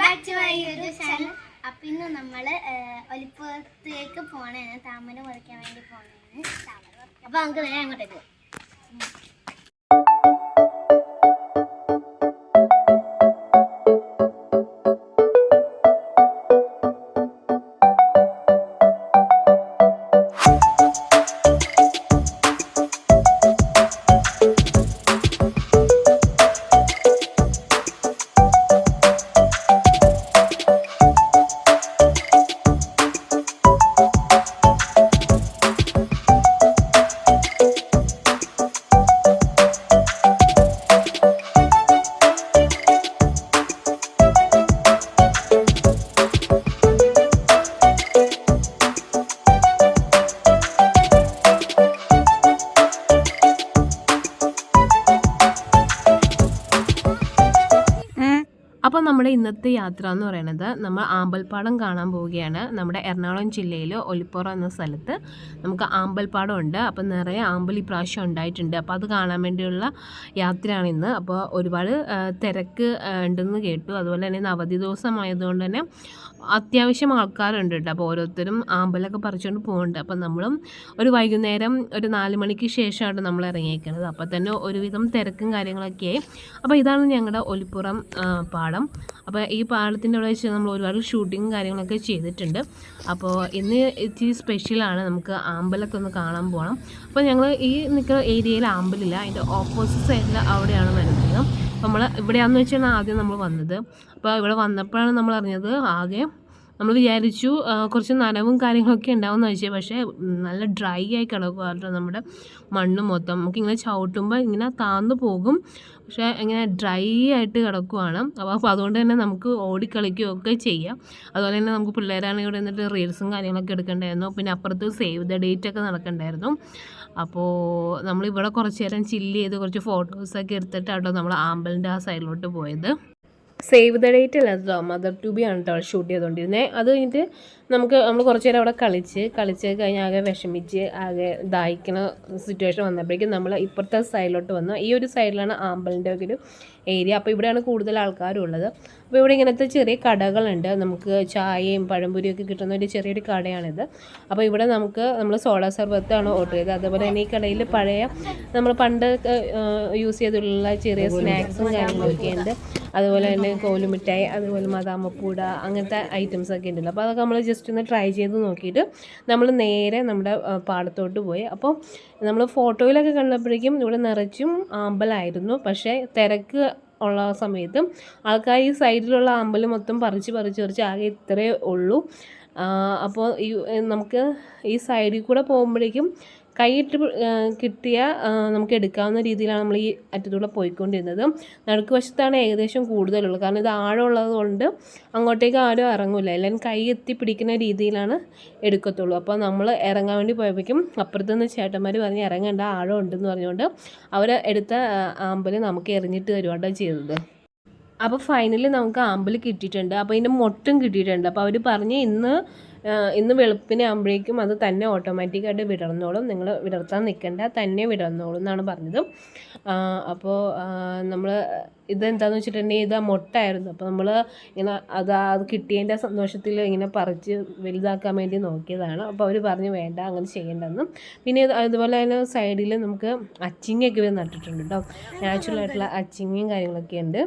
Back to my YouTube channel. അപ്പം ഇന്ന് നമ്മൾ ഒലിപ്പുറത്തേക്ക് പോകണേ താമര മുറിക്കാൻ വേണ്ടി പോകണേ അപ്പോൾ നമുക്ക് നേരെ അങ്ങോട്ടേക്ക് പോകാം അപ്പോൾ നമ്മുടെ ഇന്നത്തെ യാത്ര എന്ന് പറയുന്നത് നമ്മൾ ആമ്പൽപ്പാടം കാണാൻ പോവുകയാണ്. നമ്മുടെ എറണാകുളം ജില്ലയിൽ ഒലിപ്പുറം എന്ന സ്ഥലത്ത് നമുക്ക് ആമ്പൽപ്പാടം ഉണ്ട്. അപ്പോൾ നിറയെ ആമ്പൽ പ്രാവശ്യം ഉണ്ടായിട്ടുണ്ട്. അപ്പോൾ അത് കാണാൻ വേണ്ടിയുള്ള യാത്രയാണ് ഇന്ന്. അപ്പോൾ ഒരുപാട് തിരക്ക് ഉണ്ടെന്ന് കേട്ടു. അതുപോലെ തന്നെ ഇന്ന് അവധി ദിവസമായതുകൊണ്ട് തന്നെ അത്യാവശ്യം ആൾക്കാരുണ്ട് കേട്ടോ. അപ്പോൾ ഓരോരുത്തരും ആമ്പലൊക്കെ പറിച്ചുകൊണ്ട് പോകുന്നുണ്ട് അപ്പോൾ നമ്മളും ഒരു വൈകുന്നേരം ഒരു നാല് മണിക്ക് ശേഷമാണ് നമ്മൾ ഇറങ്ങിയേക്കുന്നത് അപ്പോൾ തന്നെ ഒരുവിധം തിരക്കും കാര്യങ്ങളൊക്കെയായി അപ്പോൾ ഇതാണ് ഞങ്ങളുടെ ഒലിപ്പുറം ആ, പാടം അപ്പോൾ ഈ പാടത്തിന്റെ അവിടെ വെച്ച് നമ്മൾ ഒരുപാട് ഷൂട്ടിങ്ങും കാര്യങ്ങളൊക്കെ ചെയ്തിട്ടുണ്ട്. അപ്പോൾ ഇന്ന് ഇച്ചിരി സ്പെഷ്യലാണ് നമുക്ക് ആമ്പലൊക്കെ ഒന്ന് കാണാൻ പോകണം അപ്പോൾ ഞങ്ങൾ ഈ നിൽക്കുന്ന ഏരിയയിൽ ആമ്പലില്ല. അതിന്റെ ഓപ്പോസിറ്റ് സൈഡിൽ അവിടെയാണ് വരുന്നത്. നമ്മൾ ഇവിടെയാണെന്ന് വെച്ചാണ് ആദ്യം നമ്മൾ വന്നത്. അപ്പോൾ ഇവിടെ വന്നപ്പോഴാണ് നമ്മൾ അറിഞ്ഞത് ആകെ നമ്മൾ വിചാരിച്ചു കുറച്ച് നനവും കാര്യങ്ങളൊക്കെ ഉണ്ടാവുമെന്ന് വെച്ചാൽ പക്ഷേ നല്ല ഡ്രൈ ആയി കിടക്കുക നമ്മുടെ മണ്ണ് മൊത്തം. നമുക്കിങ്ങനെ ചവിട്ടുമ്പോൾ ഇങ്ങനെ താന്നു പോകും. പക്ഷേ ഇങ്ങനെ ഡ്രൈ ആയിട്ട് കിടക്കുവാണ്. അപ്പോൾ അപ്പോൾ അതുകൊണ്ട് തന്നെ നമുക്ക് ഓടിക്കളിക്കുകയൊക്കെ ചെയ്യാം. അതുപോലെ തന്നെ നമുക്ക് പിള്ളേരാണെങ്കിൽ ഇവിടെ നിന്നിട്ട് റീൽസും കാര്യങ്ങളൊക്കെ എടുക്കണ്ടായിരുന്നു. പിന്നെ അപ്പുറത്ത് സേവ് ദ ഡേറ്റ് ഒക്കെ നടക്കണ്ടായിരുന്നു. അപ്പോൾ നമ്മളിവിടെ കുറച്ച് നേരം ചില്ല് ചെയ്ത് കുറച്ച് ഫോട്ടോസൊക്കെ എടുത്തിട്ടാട്ടോ നമ്മൾ ആമ്പലിന്റെ ആ സൈഡിലോട്ട് പോയത്. സേവ് ദ ഡേറ്റ് അല്ല കേട്ടോ മദർ ടു ബി ആണ് കേട്ടോ ഷൂട്ട് ചെയ്തുകൊണ്ടിരുന്നത് അത് കഴിഞ്ഞിട്ട് നമുക്ക് നമ്മൾ കുറച്ച് നേരം അവിടെ കളിച്ച് കളിച്ച് കഴിഞ്ഞ് ആകെ വിഷമിച്ച് ആകെ ദാഹിക്കുന്ന സിറ്റുവേഷൻ വന്നപ്പോഴേക്കും നമ്മൾ ഇപ്പുറത്തെ സൈഡിലോട്ട് വന്നു. ഈ ഒരു സൈഡിലാണ് ആമ്പലിന്റെ ഒക്കെ ഒരു ഏരിയ അപ്പോൾ ഇവിടെയാണ് കൂടുതൽ ആൾക്കാരും ഉള്ളത്. അപ്പോൾ ഇവിടെ ഇങ്ങനത്തെ ചെറിയ കടകളുണ്ട്. നമുക്ക് ചായയും പഴംപൊരിയൊക്കെ കിട്ടുന്ന ഒരു ചെറിയൊരു കടയാണിത്. അപ്പോൾ ഇവിടെ നമുക്ക് നമ്മൾ സോഡ സർബത്താണ് ഓർഡർ ചെയ്തത്. അതുപോലെ തന്നെ ഈ കടയിൽ പഴയ നമ്മൾ പണ്ട് യൂസ് ചെയ്തിട്ടുള്ള ചെറിയ സ്നാക്സും കാര്യങ്ങളൊക്കെ ഉണ്ട്. അതുപോലെ തന്നെ കോലുമിഠായി അതുപോലെ മദാമപ്പൂട അങ്ങനത്തെ ഐറ്റംസ് ഒക്കെ ഉണ്ടല്ലോ. അപ്പോൾ അതൊക്കെ നമ്മൾ ജസ്റ്റ് ഒന്ന് ട്രൈ ചെയ്ത് നോക്കിയിട്ട് നമ്മൾ നേരെ നമ്മുടെ പാടത്തോട്ട് പോയി. അപ്പോൾ നമ്മൾ ഫോട്ടോയിലൊക്കെ കണ്ടപ്പോഴേക്കും ഇവിടെ നിറച്ചും ആമ്പലായിരുന്നു പക്ഷേ തിരക്ക് ഉള്ള സമയത്ത് ആൾക്കാർ ഈ സൈഡിലുള്ള ആമ്പൽ മൊത്തം പറിച്ച് പറിച്ച് പറിച്ച് ആകെ ഇത്രയേ ഉള്ളൂ. അപ്പോൾ ഈ നമുക്ക് ഈ സൈഡിൽ കൂടെ പോകുമ്പോഴേക്കും കൈയിട്ട് കിട്ടിയ നമുക്ക് എടുക്കാവുന്ന രീതിയിലാണ് നമ്മൾ ഈ അറ്റത്തൂടെ പോയിക്കൊണ്ടിരുന്നത്. നടുക്ക് വശത്താണ് ഏകദേശം കൂടുതലുള്ളത്. കാരണം ഇത് ആഴമുള്ളത് കൊണ്ട് അങ്ങോട്ടേക്ക് ആരും ഇറങ്ങില്ല എല്ലാവരും കൈ എത്തി പിടിക്കുന്ന രീതിയിലാണ് എടുക്കത്തുള്ളൂ. അപ്പോൾ നമ്മൾ ഇറങ്ങാൻ വേണ്ടി പോയപ്പോഴേക്കും അപ്പുറത്തുനിന്ന് ചേട്ടന്മാർ പറഞ്ഞ് ഇറങ്ങേണ്ട ആഴം ഉണ്ടെന്ന് പറഞ്ഞുകൊണ്ട് അവർ എടുത്ത ആമ്പൽ നമുക്ക് എറിഞ്ഞിട്ട് തരുവാട്ടോ ചെയ്തത്. അപ്പോൾ ഫൈനലി നമുക്ക് ആമ്പൽ കിട്ടിയിട്ടുണ്ട്. അപ്പോൾ ഇതിന്റെ മൊട്ടും കിട്ടിയിട്ടുണ്ട്. അപ്പോൾ അവർ പറഞ്ഞ് ഇന്ന് ഇന്ന് വെളുപ്പിനെ ആകുമ്പോഴേക്കും അത് തന്നെ ഓട്ടോമാറ്റിക്കായിട്ട് വിടർന്നോളും. നിങ്ങൾ വിടർത്താൻ നിൽക്കേണ്ട തന്നെ വിടർന്നോളും എന്നാണ് പറഞ്ഞത്. അപ്പോൾ നമ്മൾ ഇതെന്താണെന്ന് വെച്ചിട്ടുണ്ടെങ്കിൽ ഇത് മുട്ടായിരുന്നു. അപ്പോൾ നമ്മൾ ഇങ്ങനെ അത് അത് കിട്ടിയതിന്റെ സന്തോഷത്തിൽ ഇങ്ങനെ പറിച്ച് വലുതാക്കാൻ വേണ്ടി നോക്കിയതാണ്. അപ്പോൾ അവർ പറഞ്ഞു വേണ്ട അങ്ങനെ ചെയ്യേണ്ടെന്ന്. പിന്നെ അതുപോലെ തന്നെ സൈഡിൽ നമുക്ക് അച്ചിങ്ങയൊക്കെ നട്ടിട്ടുണ്ട് കേട്ടോ നാച്ചുറലായിട്ടുള്ള അച്ചിങ്ങയും കാര്യങ്ങളൊക്കെ ഉണ്ട്.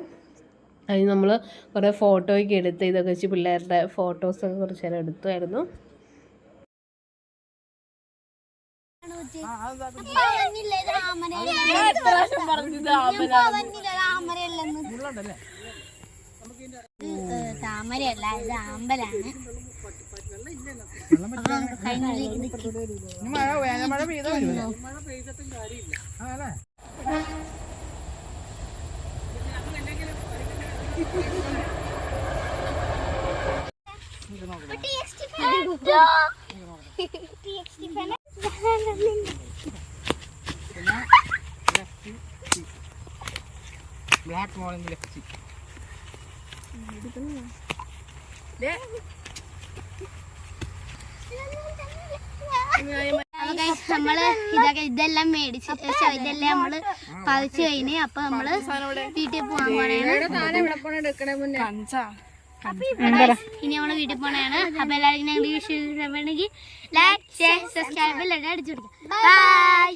അതിന് നമ്മൾ കുറേ ഫോട്ടോയൊക്കെ എടുത്ത് ഇതൊക്കെ വെച്ച് പിള്ളേരുടെ ഫോട്ടോസൊക്കെ കുറച്ച് നേരം ഇത് താമരയല്ല ഇത് ആമ്പലാണ്. മഴ പെയ്തിട്ടും പെയ്തോ బ్లాక్ మార్నింగ్ లెఫ్ట్ దే നമ്മൾ ഇതൊക്കെ ഇതെല്ലാം മേടിച്ച് ഇതെല്ലാം നമ്മൾ പതിച്ചു കഴിഞ്ഞ് അപ്പൊ നമ്മൾ വീട്ടിൽ പോവാൻ പോണേണ്. ഇനി നമ്മൾ വീട്ടിൽ പോണേണ്. അപ്പൊ എല്ലാവർക്കും ഞങ്ങളുടെ വേണമെങ്കിൽ ലൈക്ക് ഷെയർ സബ്സ്ക്രൈബ് എല്ലാം അടിച്ചു കൊടുക്കാം. ബൈ